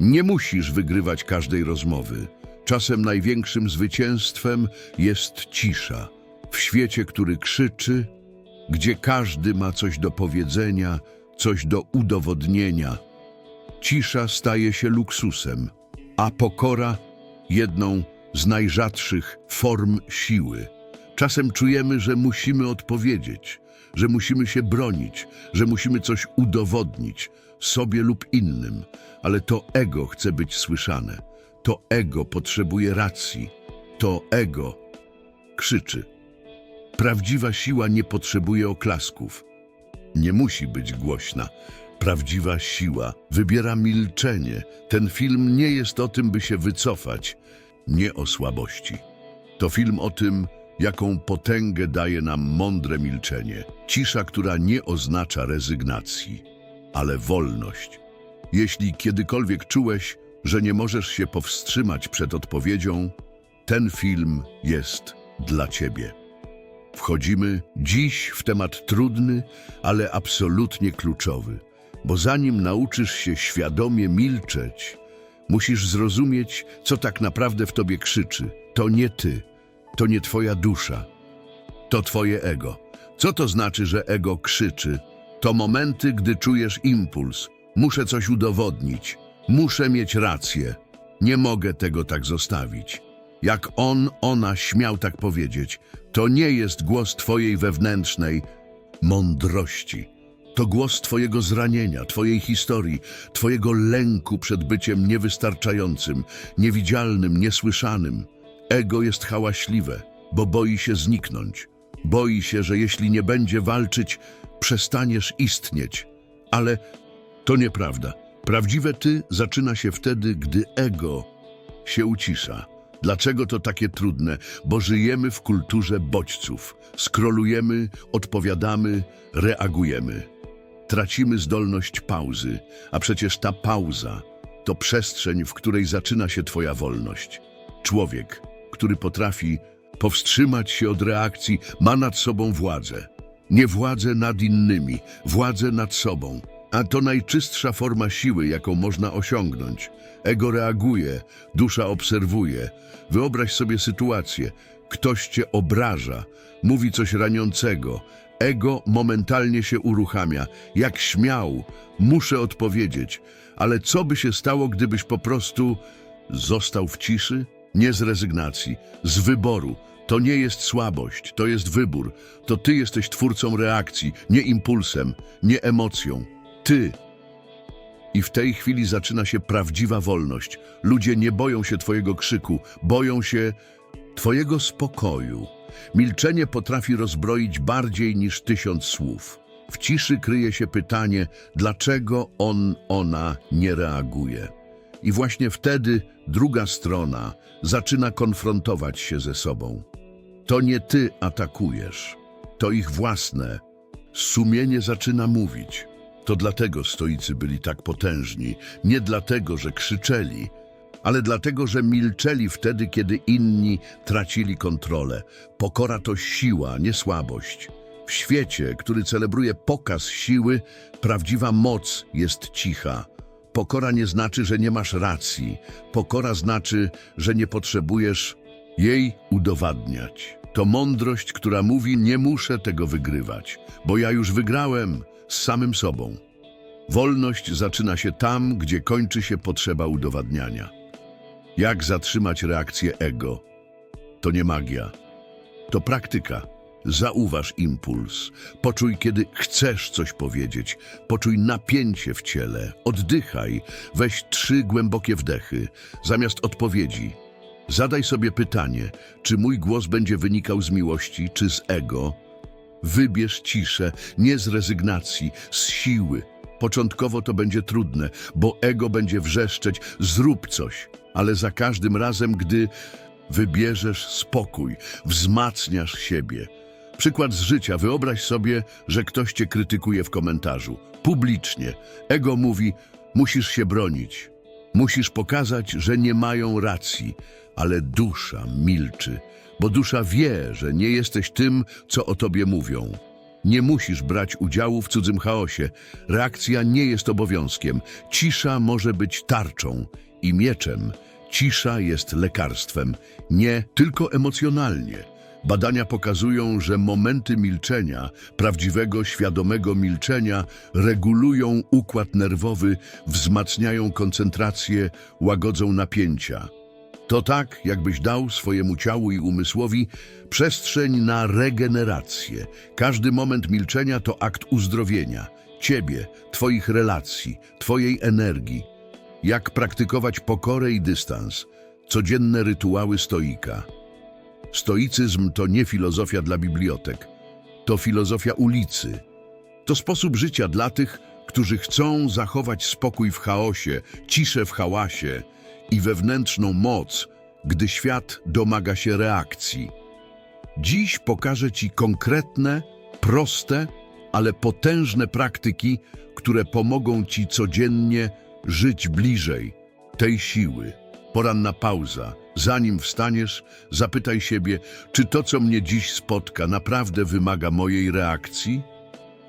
Nie musisz wygrywać każdej rozmowy. Czasem największym zwycięstwem jest cisza. W świecie, który krzyczy, gdzie każdy ma coś do powiedzenia, coś do udowodnienia, cisza staje się luksusem, a pokora jedną z najrzadszych form siły. Czasem czujemy, że musimy odpowiedzieć, że musimy się bronić, że musimy coś udowodnić sobie lub innym, ale to ego chce być słyszane. To ego potrzebuje racji. To ego krzyczy. Prawdziwa siła nie potrzebuje oklasków. Nie musi być głośna. Prawdziwa siła wybiera milczenie. Ten film nie jest o tym, by się wycofać, nie o słabości. To film o tym, jaką potęgę daje nam mądre milczenie. Cisza, która nie oznacza rezygnacji, ale wolność. Jeśli kiedykolwiek czułeś, że nie możesz się powstrzymać przed odpowiedzią, ten film jest dla ciebie. Wchodzimy dziś w temat trudny, ale absolutnie kluczowy, bo zanim nauczysz się świadomie milczeć, musisz zrozumieć, co tak naprawdę w tobie krzyczy. To nie ty, to nie twoja dusza, to twoje ego. Co to znaczy, że ego krzyczy? To momenty, gdy czujesz impuls. Muszę coś udowodnić, muszę mieć rację. Nie mogę tego tak zostawić. Jak on, ona śmiał tak powiedzieć, to nie jest głos twojej wewnętrznej mądrości. To głos twojego zranienia, twojej historii, twojego lęku przed byciem niewystarczającym, niewidzialnym, niesłyszanym. Ego jest hałaśliwe, bo boi się zniknąć. Boi się, że jeśli nie będzie walczyć, przestaniesz istnieć. Ale to nieprawda. Prawdziwe ty zaczyna się wtedy, gdy ego się ucisza. Dlaczego to takie trudne? Bo żyjemy w kulturze bodźców. Skrolujemy, odpowiadamy, reagujemy. Tracimy zdolność pauzy, a przecież ta pauza to przestrzeń, w której zaczyna się twoja wolność. Człowiek, który potrafi powstrzymać się od reakcji, ma nad sobą władzę. Nie władzę nad innymi, władzę nad sobą. A to najczystsza forma siły, jaką można osiągnąć. Ego reaguje, dusza obserwuje. Wyobraź sobie sytuację. Ktoś cię obraża, mówi coś raniącego. Ego momentalnie się uruchamia. Jak śmiał, muszę odpowiedzieć. Ale co by się stało, gdybyś po prostu został w ciszy? Nie z rezygnacji, z wyboru. To nie jest słabość, to jest wybór. To ty jesteś twórcą reakcji, nie impulsem, nie emocją. Ty. I w tej chwili zaczyna się prawdziwa wolność. Ludzie nie boją się twojego krzyku, boją się twojego spokoju. Milczenie potrafi rozbroić bardziej niż tysiąc słów. W ciszy kryje się pytanie, dlaczego on, ona nie reaguje. I właśnie wtedy druga strona zaczyna konfrontować się ze sobą. To nie ty atakujesz, to ich własne. Sumienie zaczyna mówić. To dlatego stoicy byli tak potężni, nie dlatego, że krzyczeli, ale dlatego, że milczeli wtedy, kiedy inni tracili kontrolę. Pokora to siła, nie słabość. W świecie, który celebruje pokaz siły, prawdziwa moc jest cicha. Pokora nie znaczy, że nie masz racji. Pokora znaczy, że nie potrzebujesz jej udowadniać. To mądrość, która mówi: Nie muszę tego wygrywać, bo ja już wygrałem z samym sobą. Wolność zaczyna się tam, gdzie kończy się potrzeba udowadniania. Jak zatrzymać reakcję ego? To nie magia, to praktyka. Zauważ impuls. Poczuj, kiedy chcesz coś powiedzieć. Poczuj napięcie w ciele. Oddychaj. Weź trzy głębokie wdechy. Zamiast odpowiedzi, zadaj sobie pytanie, czy mój głos będzie wynikał z miłości, czy z ego? Wybierz ciszę, nie z rezygnacji, z siły. Początkowo to będzie trudne, bo ego będzie wrzeszczeć, zrób coś, ale za każdym razem, gdy wybierzesz spokój, wzmacniasz siebie. Przykład z życia. Wyobraź sobie, że ktoś cię krytykuje w komentarzu. Publicznie. Ego mówi, musisz się bronić. Musisz pokazać, że nie mają racji, ale dusza milczy, bo dusza wie, że nie jesteś tym, co o tobie mówią. Nie musisz brać udziału w cudzym chaosie. Reakcja nie jest obowiązkiem. Cisza może być tarczą i mieczem. Cisza jest lekarstwem, nie tylko emocjonalnie. Badania pokazują, że momenty milczenia, prawdziwego, świadomego milczenia, regulują układ nerwowy, wzmacniają koncentrację, łagodzą napięcia. To tak, jakbyś dał swojemu ciału i umysłowi przestrzeń na regenerację. Każdy moment milczenia to akt uzdrowienia ciebie, twoich relacji, twojej energii. Jak praktykować pokorę i dystans, codzienne rytuały stoika. Stoicyzm to nie filozofia dla bibliotek, to filozofia ulicy. To sposób życia dla tych, którzy chcą zachować spokój w chaosie, ciszę w hałasie i wewnętrzną moc, gdy świat domaga się reakcji. Dziś pokażę Ci konkretne, proste, ale potężne praktyki, które pomogą Ci codziennie żyć bliżej tej siły. Poranna pauza. Zanim wstaniesz, zapytaj siebie, czy to, co mnie dziś spotka, naprawdę wymaga mojej reakcji?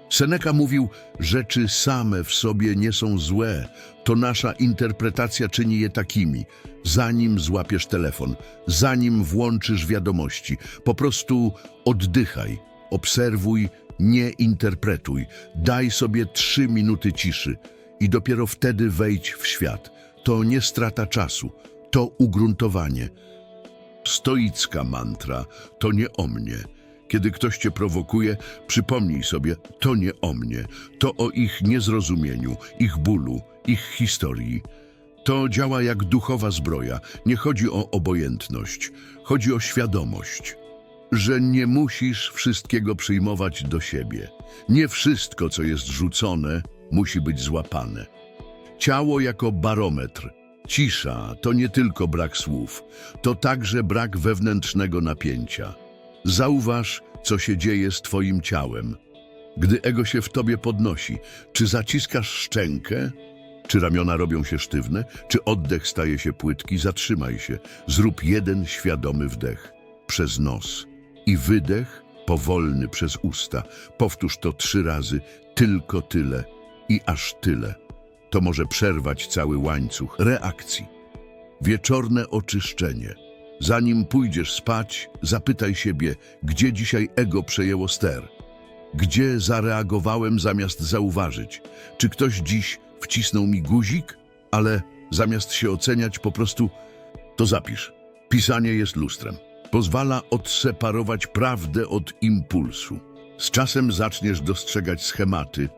Seneca mówił, rzeczy same w sobie nie są złe, to nasza interpretacja czyni je takimi. Zanim złapiesz telefon, zanim włączysz wiadomości, po prostu oddychaj, obserwuj, nie interpretuj, daj sobie trzy minuty ciszy i dopiero wtedy wejdź w świat. To nie strata czasu, to ugruntowanie. Stoicka mantra to nie o mnie. Kiedy ktoś cię prowokuje, przypomnij sobie, to nie o mnie, to o ich niezrozumieniu, ich bólu, ich historii. To działa jak duchowa zbroja. Nie chodzi o obojętność, chodzi o świadomość, że nie musisz wszystkiego przyjmować do siebie. Nie wszystko, co jest rzucone, musi być złapane. Ciało jako barometr. Cisza to nie tylko brak słów, to także brak wewnętrznego napięcia. Zauważ, co się dzieje z Twoim ciałem. Gdy ego się w Tobie podnosi, czy zaciskasz szczękę, czy ramiona robią się sztywne, czy oddech staje się płytki, zatrzymaj się. Zrób jeden świadomy wdech przez nos i wydech powolny przez usta. Powtórz to trzy razy, tylko tyle i aż tyle. To może przerwać cały łańcuch reakcji. Wieczorne oczyszczenie. Zanim pójdziesz spać, zapytaj siebie, gdzie dzisiaj ego przejęło ster. Gdzie zareagowałem zamiast zauważyć? Czy ktoś dziś wcisnął mi guzik? Ale zamiast się oceniać, po prostu to zapisz. Pisanie jest lustrem. Pozwala odseparować prawdę od impulsu. Z czasem zaczniesz dostrzegać schematy,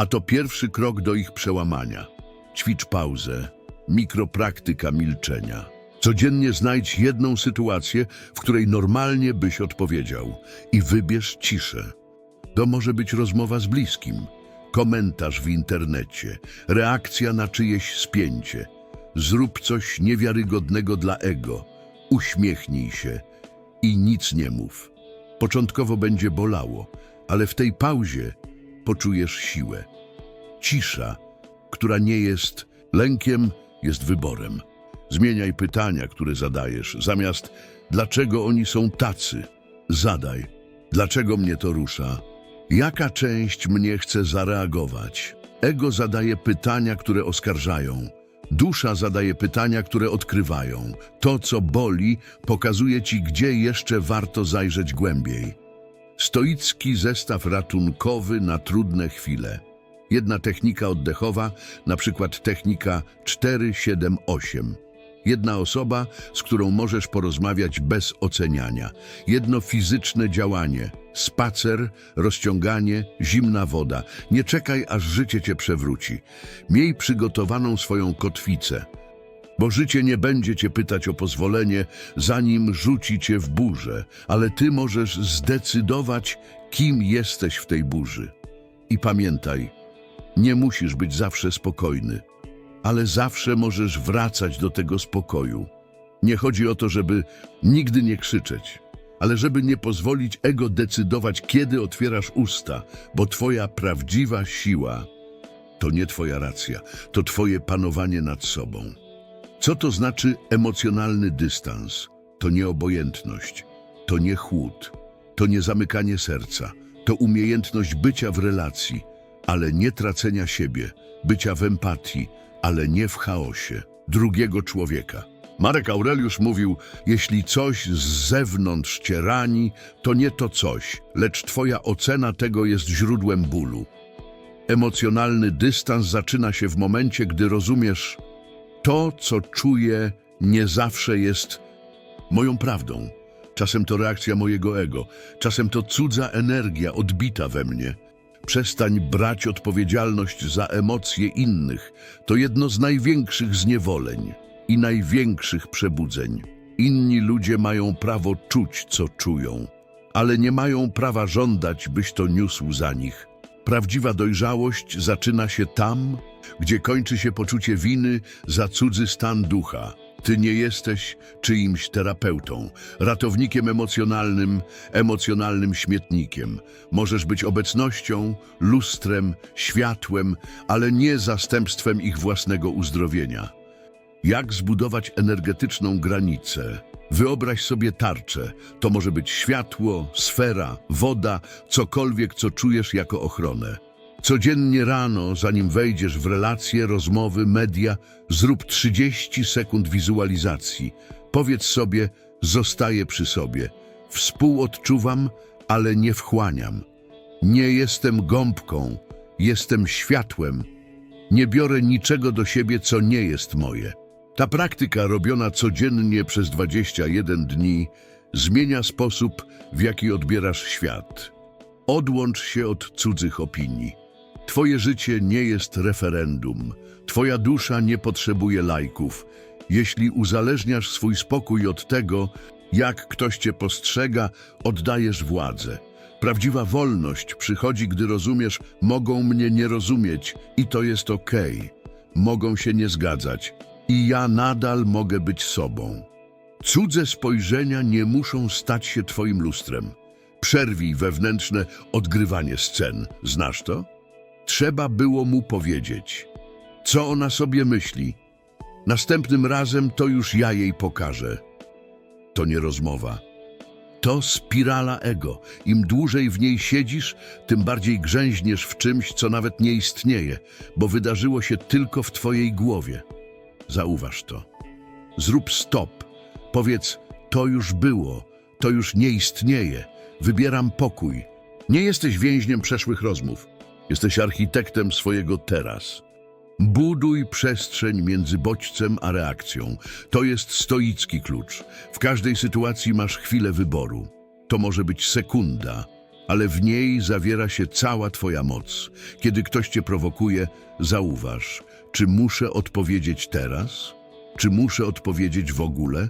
a to pierwszy krok do ich przełamania. Ćwicz pauzę, mikropraktyka milczenia. Codziennie znajdź jedną sytuację, w której normalnie byś odpowiedział i wybierz ciszę. To może być rozmowa z bliskim, komentarz w internecie, reakcja na czyjeś spięcie. Zrób coś niewiarygodnego dla ego, uśmiechnij się i nic nie mów. Początkowo będzie bolało, ale w tej pauzie poczujesz siłę. Cisza, która nie jest lękiem, jest wyborem. Zmieniaj pytania, które zadajesz. Zamiast dlaczego oni są tacy, zadaj dlaczego mnie to rusza. Jaka część mnie chce zareagować? Ego zadaje pytania, które oskarżają. Dusza zadaje pytania, które odkrywają. To, co boli, pokazuje ci, gdzie jeszcze warto zajrzeć głębiej. Stoicki zestaw ratunkowy na trudne chwile. Jedna technika oddechowa, na przykład technika 478. Jedna osoba, z którą możesz porozmawiać bez oceniania. Jedno fizyczne działanie. Spacer, rozciąganie, zimna woda. Nie czekaj, aż życie cię przewróci. Miej przygotowaną swoją kotwicę. Bo życie nie będzie cię pytać o pozwolenie, zanim rzuci cię w burzę, ale ty możesz zdecydować, kim jesteś w tej burzy. I pamiętaj, nie musisz być zawsze spokojny, ale zawsze możesz wracać do tego spokoju. Nie chodzi o to, żeby nigdy nie krzyczeć, ale żeby nie pozwolić ego decydować, kiedy otwierasz usta, bo twoja prawdziwa siła to nie twoja racja, to twoje panowanie nad sobą. Co to znaczy emocjonalny dystans? To nie obojętność, to nie chłód, to nie zamykanie serca, To umiejętność bycia w relacji, ale nie tracenia siebie, bycia w empatii, ale nie w chaosie drugiego człowieka. Marek Aureliusz mówił, jeśli coś z zewnątrz cię rani, to nie to coś, lecz twoja ocena tego jest źródłem bólu. Emocjonalny dystans zaczyna się w momencie, gdy rozumiesz, to, co czuję, nie zawsze jest moją prawdą. Czasem to reakcja mojego ego, czasem to cudza energia odbita we mnie. Przestań brać odpowiedzialność za emocje innych. To jedno z największych zniewoleń i największych przebudzeń. Inni ludzie mają prawo czuć, co czują, ale nie mają prawa żądać, byś to niósł za nich. Prawdziwa dojrzałość zaczyna się tam, gdzie kończy się poczucie winy za cudzy stan ducha. Ty nie jesteś czyimś terapeutą, ratownikiem emocjonalnym, emocjonalnym śmietnikiem. Możesz być obecnością, lustrem, światłem, ale nie zastępstwem ich własnego uzdrowienia. Jak zbudować energetyczną granicę? Wyobraź sobie tarczę. To może być światło, sfera, woda, cokolwiek, co czujesz jako ochronę. Codziennie rano, zanim wejdziesz w relacje, rozmowy, media, zrób 30 sekund wizualizacji. Powiedz sobie, zostaję przy sobie. Współodczuwam, ale nie wchłaniam. Nie jestem gąbką, jestem światłem. Nie biorę niczego do siebie, co nie jest moje. Ta praktyka robiona codziennie przez 21 dni zmienia sposób, w jaki odbierasz świat. Odłącz się od cudzych opinii. Twoje życie nie jest referendum. Twoja dusza nie potrzebuje lajków. Jeśli uzależniasz swój spokój od tego, jak ktoś cię postrzega, oddajesz władzę. Prawdziwa wolność przychodzi, gdy rozumiesz, mogą mnie nie rozumieć i to jest okej. Mogą się nie zgadzać i ja nadal mogę być sobą. Cudze spojrzenia nie muszą stać się twoim lustrem. Przerwij wewnętrzne odgrywanie scen. Znasz to? Trzeba było mu powiedzieć. Co ona sobie myśli? Następnym razem to już ja jej pokażę. To nie rozmowa. To spirala ego. Im dłużej w niej siedzisz, tym bardziej grzęźniesz w czymś, co nawet nie istnieje, bo wydarzyło się tylko w twojej głowie. Zauważ to. Zrób stop. Powiedz, to już było, to już nie istnieje. Wybieram pokój. Nie jesteś więźniem przeszłych rozmów. Jesteś architektem swojego teraz. Buduj przestrzeń między bodźcem a reakcją. To jest stoicki klucz. W każdej sytuacji masz chwilę wyboru. To może być sekunda, ale w niej zawiera się cała twoja moc. Kiedy ktoś cię prowokuje, zauważ, czy muszę odpowiedzieć teraz? Czy muszę odpowiedzieć w ogóle?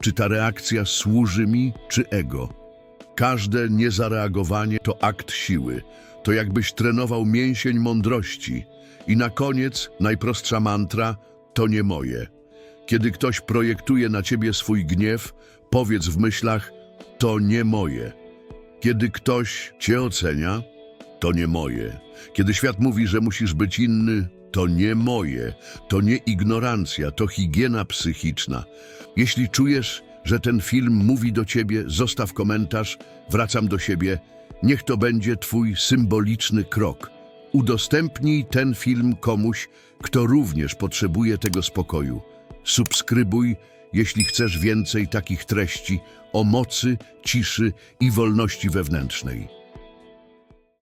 Czy ta reakcja służy mi, czy ego? Każde niezareagowanie to akt siły. To jakbyś trenował mięsień mądrości. I na koniec najprostsza mantra to nie moje. Kiedy ktoś projektuje na ciebie swój gniew, powiedz w myślach to nie moje. Kiedy ktoś cię ocenia, to nie moje. Kiedy świat mówi, że musisz być inny, to nie moje. To nie ignorancja, to higiena psychiczna. Jeśli czujesz, że ten film mówi do ciebie, zostaw komentarz, wracam do siebie. Niech to będzie twój symboliczny krok. Udostępnij ten film komuś, kto również potrzebuje tego spokoju. Subskrybuj, jeśli chcesz więcej takich treści o mocy, ciszy i wolności wewnętrznej.